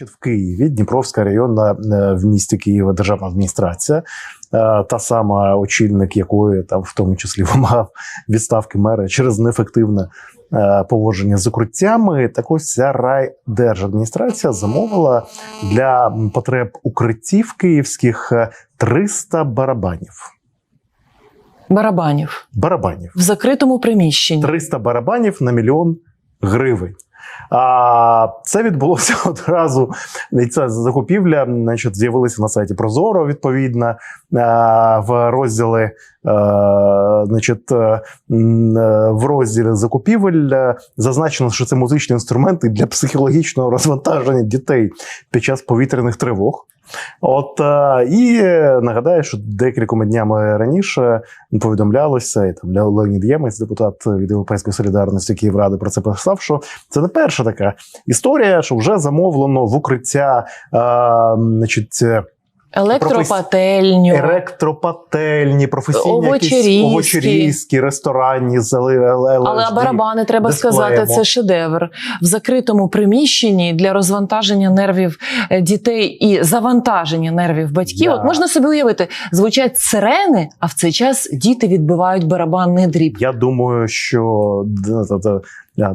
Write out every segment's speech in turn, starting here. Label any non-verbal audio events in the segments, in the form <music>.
Значить, в Києві Дніпровська районна е, в місті Києва державна адміністрація, е, та сама очільник якої там в тому числі <laughs> вимагав відставки мера через неефективне е, поводження з укриттями. Так ось ця райдержадміністрація замовила для потреб укриттів київських е, 300 барабанів. Барабанів Барабанів. в закритому приміщенні. 300 барабанів на мільйон гривень. А це відбулося <laughs> одразу. Ця закупівля значить, з'явилася на сайті Прозоро відповідно е, в розділі. е, Значить, е, в розділі закупівель зазначено, що це музичні інструменти для психологічного розвантаження дітей під час повітряних тривог. От е, і нагадаю, що декількома днями раніше повідомлялося, і там Ле- Леонід Ємець, депутат від Європейської солідарності Київради, про це писав, що це не перша така історія, що вже замовлено в укриття, а, значить, е, Електропательню. електропательні, професійні Овочерізки. якісь овочерізки, ресторанні, зали, Але барабани треба дисплеєм. сказати, це шедевр в закритому приміщенні для розвантаження нервів е, дітей і завантаження нервів батьків. Да. От можна собі уявити, звучать сирени, а в цей час діти відбивають барабанний дріб. Я думаю, що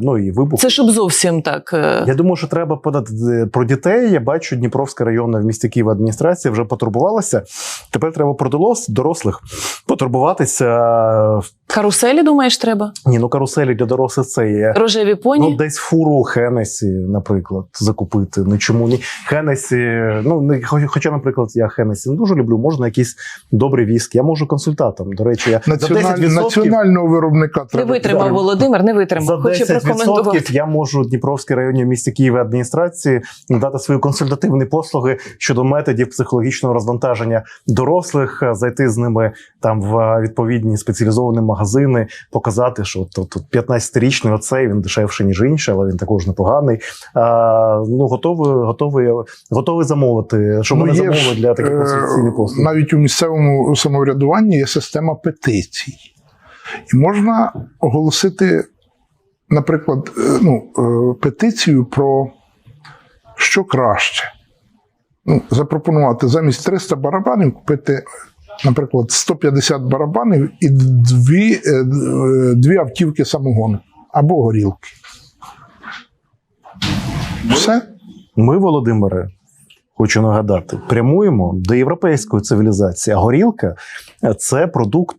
ну і вибух. Це щоб зовсім так. е, Я думаю, що треба подати е, про дітей. Я бачу, Дніпровська районна в місті Києва адміністрація вже потурбувалася. Тепер треба про дорос- дорослих потурбуватися. Каруселі, думаєш, треба? Ні, ну каруселі для дорослих це є. Рожеві поні. Ну, десь фуру Хенесі, наприклад, закупити. Ну чому ні? Хенесі, ну не хоча, наприклад, я Хенесі не дуже люблю, можна якісь добрі віскі. Я можу консультантом. До речі, я Національ... за 10%, Національного виробника не витримав. Володимир, не витримав. За Хочу 10% прокоментувати. я можу Дніпровській районній місті Києва адміністрації надати свої консультативні послуги щодо методів психологічного розвантаження дорослих, е, зайти з ними там в е, відповідні спеціалізовані магазини, показати, що тут, тут 15-річний оцей він дешевше ніж інший, але він також непоганий. А, ну готовий, готовий, готовий замовити. Що мене є замовили для таких е, консультаційних послуг. Навіть у місцевому самоврядуванні є система петицій. І можна оголосити, наприклад, е, ну, е, петицію про що краще. Ну, запропонувати замість 300 барабанів купити, наприклад, 150 барабанів і дві, е, е, дві автівки самогону або горілки. Все. Ми, Володимире, хочу нагадати, прямуємо до європейської цивілізації. А горілка це продукт,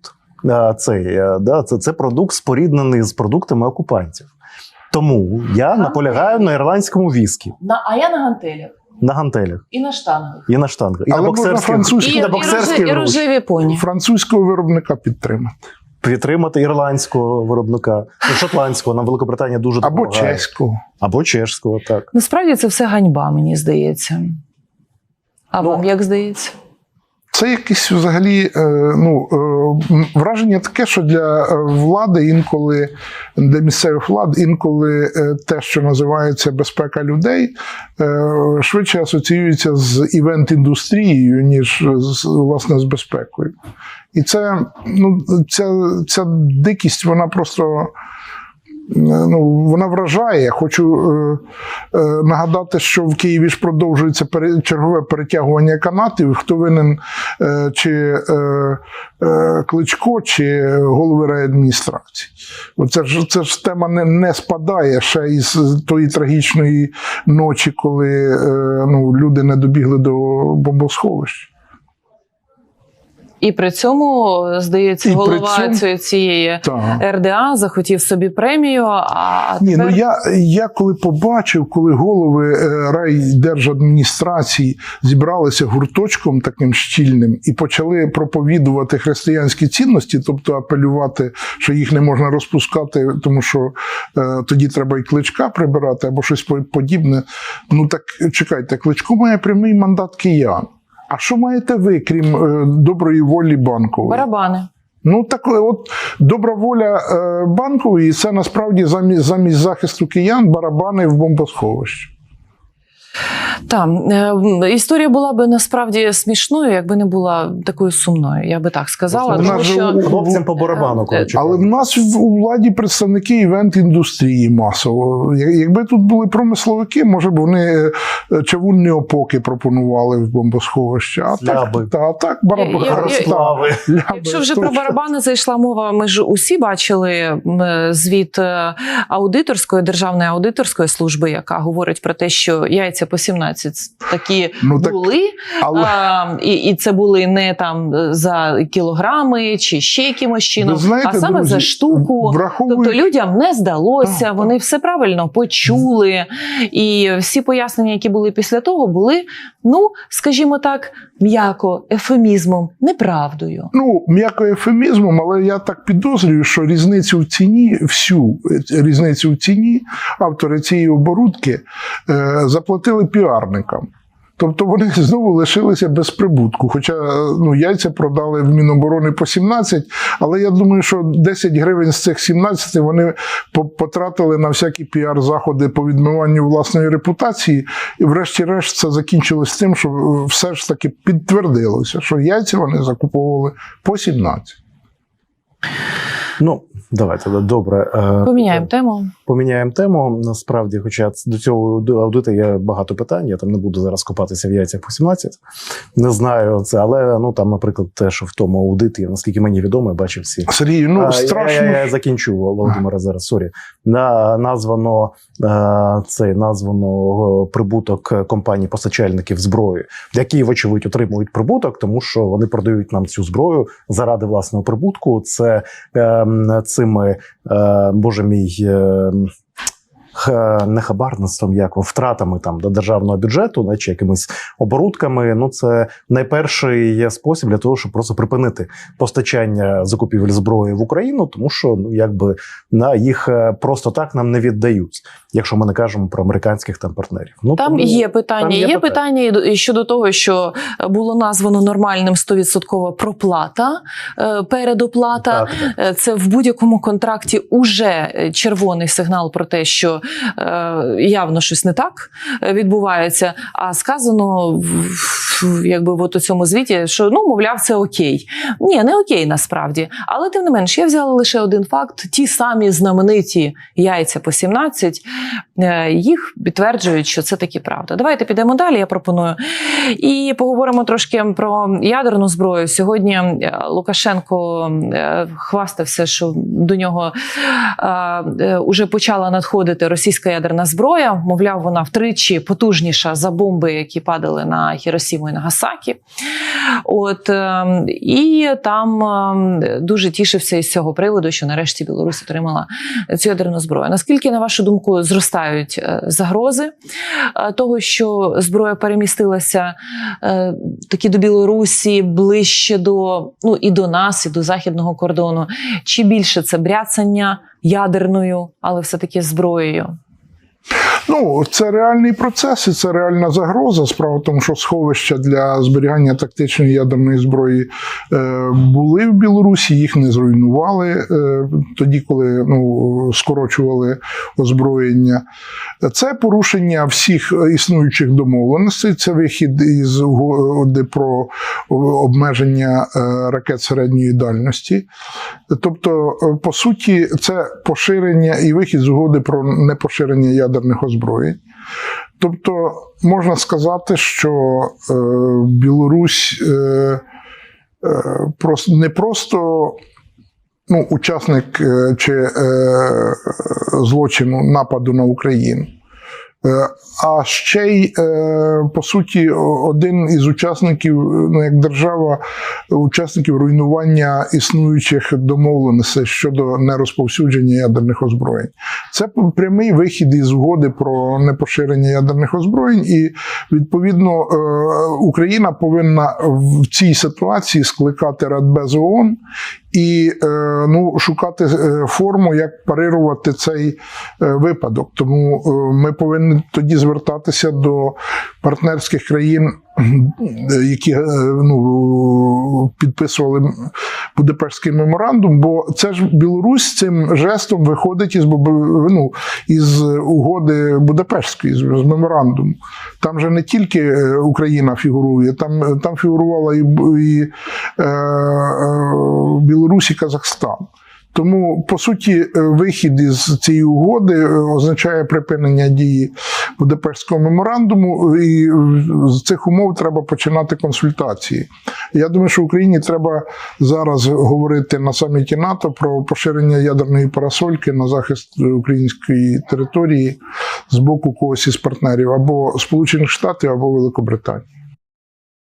цей, е, да, це, це продукт споріднений з продуктами окупантів. Тому я наполягаю на ірландському віскі, На, а я на гантелях на гантелях і на штангах. і на штангах, і Але на боксерських, і І, на і, боксерських рожеві, і груш. рожеві поні. Французького виробника підтримати. підтримати ірландського виробника, ну, шотландського. Нам Великобританія дуже Або допомагає. чеського. або чешського. Так Насправді це все ганьба, мені здається. А Ну, вам як здається? Це якесь взагалі е, ну, е, враження таке, що для е, влади інколи, для місцевих влад, інколи те, що називається безпека людей, швидше асоціюється з івент-індустрією, ніж власне з безпекою. І це, ну, ця, ця дикість, вона просто. Е, Ну, вона вражає. Хочу е, е, нагадати, що в Києві ж продовжується пере, чергове перетягування канатів. Хто винен е, чи е, е, Кличко, чи голови райадміністрації. Оце ж це ж тема не, не спадає ще із тої трагічної ночі, коли е, ну, люди не добігли до бомбосховища. І при цьому, здається, І голова цьому- цієї- цієї Так. РДА захотів собі премію. А Ні, тепер... ну я, я коли побачив, коли голови е, райдержадміністрації зібралися гурточком таким щільним і почали проповідувати християнські цінності, тобто апелювати, що їх не можна розпускати, тому що е, тоді треба і кличка прибирати або щось по- подібне. Ну так чекайте, кличко має прямий мандат киян. А що маєте ви, крім е, доброї волі банкової? барабани. Ну так от добра воля е, банкової це насправді замість, замість захисту киян барабани в бомбосховищі. Там е, історія була би насправді смішною, якби не була такою сумною. Я би так сказала. Вона Тому ж що Хлопцям по барабану, коротше. Але в нас у владі представники івент-індустрії масово. Якби тут були промисловики, може б вони е, чавунні опоки пропонували в бомбосховище. А так, та, так барабан. Якщо вже про барабани зайшла мова, ми ж усі бачили звіт е, аудиторської державної аудиторської служби, яка говорить про те, що яйця по 17 такі Ну, так, були, але а, і, і це були не там е, за кілограми чи ще якимось чином, ви знаєте, а саме друзі, за штуку. враховуючи- Тобто людям не здалося, Так, вони все правильно почули. І всі пояснення, які були після того, були, ну, скажімо так, м'яко, ефемізмом, неправдою. Ну, м'яко ефемізмом, але я так підозрюю, що різницю в ціні, всю е, різницю в ціні автори цієї оборудки е, заплатили піарникам. Тобто вони <laughs> знову лишилися без прибутку. Хоча ну, яйця продали в Міноборони по 17, але я думаю, що 10 гривень з цих 17 вони по- потратили на всякі піар-заходи по відмиванню власної репутації. І врешті-решт це закінчилось тим, що все ж таки підтвердилося, що яйця вони закуповували по 17. Ну, давайте добре. е, Поміняємо тему. Поміняємо тему. Насправді, хоча до цього до аудиту є багато питань. Я там не буду зараз копатися в яйцях по 17. Не знаю це, але ну там, наприклад, те, що в тому аудиті, наскільки мені відомо, я бачив всі. Сергій, ну А, страшно. Я, я, я закінчу Володимира зараз. Сорі. На названо е, цей названо е, прибуток компаній постачальників зброї, які, вочевидь, отримують прибуток, тому що вони продають нам цю зброю заради власного прибутку. Це е, цими е, боже мій. Не хабарництвом, як втратами там до державного бюджету, да, чи якимись оборудками. Ну це найперший є спосіб для того, щоб просто припинити постачання закупівель зброї в Україну, тому що ну якби на їх е, просто так нам не віддають, якщо ми не кажемо про американських там партнерів. Ну Там тому- є питання. там є, є питання і щодо того, що було названо нормальним 100% проплата, е, передоплата. так, так. Е, Це в будь-якому контракті уже червоний сигнал про те, що явно щось не так е, відбувається. А сказано в, в- якби у цьому звіті, що ну, мовляв, це окей. Ні, не окей насправді. Але тим не менш, я взяла лише один факт: ті самі знамениті яйця по 17, е, їх підтверджують, що це таки правда. Давайте підемо далі. Я пропоную. І поговоримо трошки про ядерну зброю. Сьогодні е, Лукашенко е, хвастався, що до нього е, уже почала надходити російська ядерна зброя. Мовляв, вона втричі потужніша за бомби, які падали на Хіросіму і Нагасакі. От е, і там е, дуже тішився із цього приводу, що нарешті Білорусь отримала цю ядерну зброю. Наскільки, на вашу думку, зростають е, загрози е, того, що зброя перемістилася е, таки до Білорусі ближче до ну і до нас, і до західного кордону? Чи більше це бряцання ядерною, але все таки зброєю? Ну, це реальний процес і це реальна загроза. Справа в тому, що сховища для зберігання тактичної ядерної зброї е, були в Білорусі, їх не зруйнували е, тоді, коли ну, скорочували озброєння. Це порушення всіх існуючих домовленостей. Це вихід із угоди про обмеження е, ракет середньої дальності. Тобто, по суті, це поширення і вихід з угоди про непоширення ядерних озброєнь. Тобто, можна сказати, що е, Білорусь е, е, просто, не просто ну, учасник е, чи е, злочину нападу на Україну. Е, А ще й, е, по суті, один із учасників, ну як держава, учасників руйнування існуючих домовленостей щодо нерозповсюдження ядерних озброєнь. Це прямий вихід із угоди про непоширення ядерних озброєнь, і відповідно е, Україна повинна в цій ситуації скликати Радбез ООН і е, ну, шукати е, форму, як парирувати цей е, випадок. Тому ми повинні тоді звертатися до партнерських країн, які е, ну, підписували Будапештський меморандум, бо це ж Білорусь цим жестом виходить із, ну, із угоди Будапештської, з, меморандуму. Там же не тільки е, Україна фігурує, там, там фігурувала і, і е, е, Білорусь і Казахстан. Тому, по суті, е, вихід із цієї угоди е, означає припинення дії Будапештського меморандуму, і е, з цих умов треба починати консультації. Я думаю, що Україні треба зараз говорити на саміті НАТО про поширення ядерної парасольки на захист української території з боку когось із партнерів або Сполучених Штатів, або Великобританії.